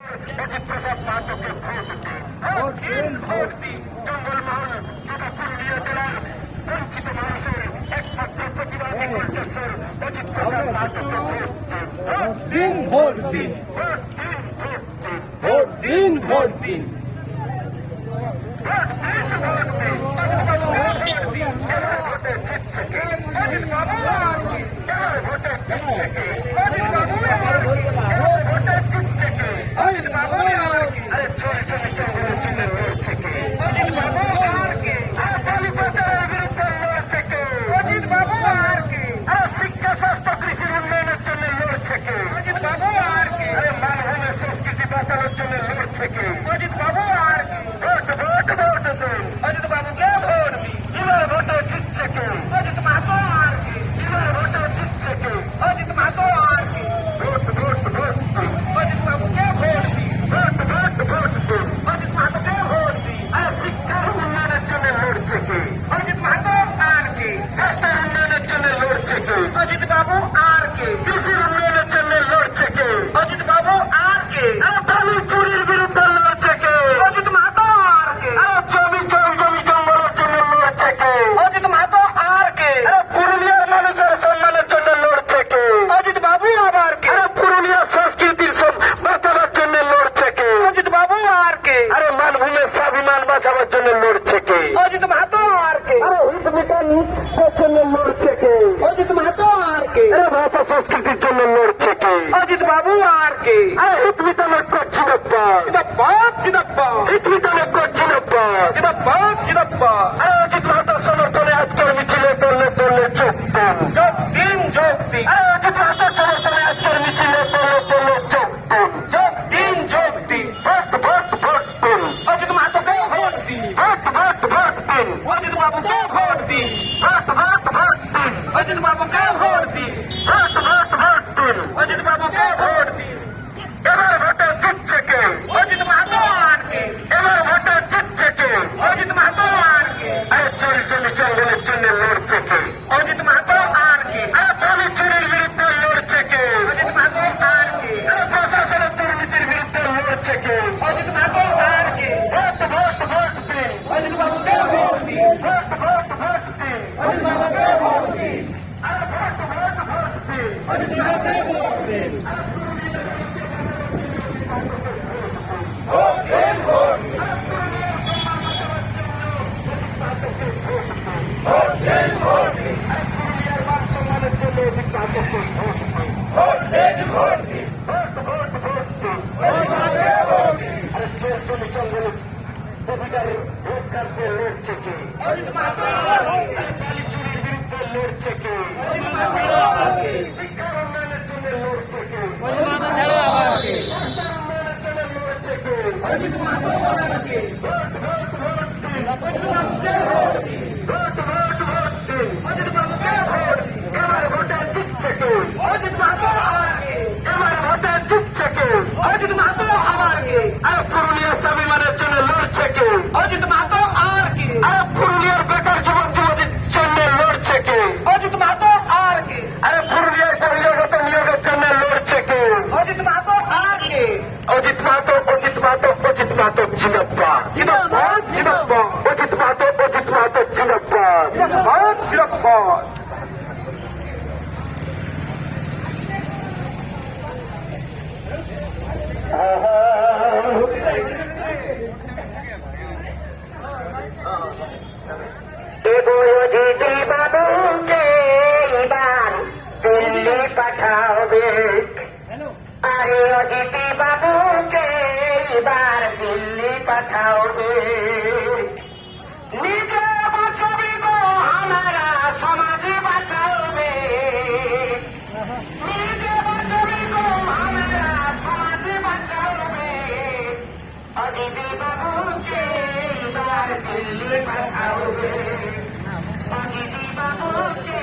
দিন ভোট দিন ভোট দিন ভোট দিন ভোট দিন ভোট দিন ভোট দিন ভোট দিন ভোট দিন এবার ভোটে জিতছে কে অজিত বাবু আর কি এবার ভোটে জিতছে কে অজিত বাবু আর কি এবার ভোটে জিতছে কে অজিত বাবু আর কি আরে চলে চলে চলে চলে লড়ছে কে অজিত বাবু আর কি আরে বালি পাচারের বিরুদ্ধে লড়ছে কে অজিত বাবু আর কি আরে শিক্ষা স্বাস্থ্য কৃষির উন্নয়নের জন্য লড়ছে কে অজিত বাবু আর কি আরে মানভূমের সংস্কৃতি বাঁচানোর জন্য লড়ছে কে অজিত বাবু আর কি ভোট ভোট ভোট দিন অজিত বাবুকে ভোট দিন এবার ভোটে জিতছে কে অজিত মাহাতো আর কি এবার ভোটে জিতছে কে অজিত মাহাতো আর কি ভোট ভোট ভোট দিন অজিত বাবুকে ভোট দিন ভোট ভোট ভোট দিন অজিত মাহাতোকে ভোট দিন আরে শিক্ষার উন্নয়নের জন্য লড়ছে অজিত মাহাতো আর কি? স্বাস্থ্যের উন্নয়নের জন্য লড়ছে কে? অজিত বাবু আর কে? কৃষির উন্নয়নের জন্য লড়ছে কে? অজিত বাবু আর কে? চুরির বিরুদ্ধে লড়ছে কে? অজিত মাহাতো আর কে? আরে জমি জমি জমি জঙ্গলের জন্য লড়ছে কে? অজিত মাহাতো আর কে? পুরুলিয়ার মানুষের সম্মানের জন্য লড়ছে কে? অজিত বাবু আবার কে? পুরুলিয়ার সংস্কৃতির সব বাঁচানোর জন্য লড়ছে কে? অজিত বাবু আর কে? আরে মানভূমের স্বাভিমান বাঁচানোর জন্য লড়ছে কে? অজিত মাহাতো আর কে আরে হিত মিটানোর জন্য লড়ছে কে অজিত মাহাতো আর কে আরে ভাষা সংস্কৃতির জন্য লড়ছে কে অজিত বাবু আর কে আরে হিত মিটানোর চিদপ্প চিদপ্প হিত মিটানোর করছিনপ্প চিদপ্প চিদপ্প আরে অজিত মাহাতোর সমর্থনে আজকের মিছিলে দলে দলে যোগ দিন। যোগ দিন যোগ দিন। আরে অজিত মাহাতোর সমর্থনে আজকের মিছিলে দলে দলে যোগ দিন। যোগ দিন যোগ দিন। ভোট ভোট ভোট দিন। অজিত মাহাতোকে ভোট দিন। ভোট ভোট ভোট দিন। অজিত বাবুকে ভোট দিন। ভোট ভোট ভোট দিন। অজিত বাবুকে ভোট লড়ছে কে অজিত মাহাতো আর কে চুরি চুরির বিরুদ্ধে লড়ছে কে? অজিত মাহাতো আর কে প্রশাসনের দুর্নীতির বিরুদ্ধে লড়ছে কে? অজিত মাহাতো আর কে ভোট ভোট ভোট দিন। অজিত বাবুকে ভোট দিন ভোট ভোট ভোট দিন। অজিত বাবুকে ভোট দিন ভোট ভোট ভোট দিন। অজিত বাবুকে ভোট দিন অধিকার রোজগারকে লড়ছে কে চুরির বিরুদ্ধে লড়ছে কে শিক্ষার উন্নয়নের জন্য লড়ছে কে রাস্তার উন্নয়নের জন্য লড়ছে কে মাহাতো চিরপ্পা চিরপ্পন চিরপ্পন অজিত মাহাতো অজিত মাহাতো চিরপ্পন চিরপ্পন চিরপ্পন এগোয় দিল্লি পাঠাবে নিজে বাঁচবি গো আমারা সমাজ বাঁচাবে। নিজে বাঁচবি গো আমারা সমাজ বাঁচাবে। অজিতি বাবুকে এবার দিল্লি পাঠাবে। অজিতি বাবুকে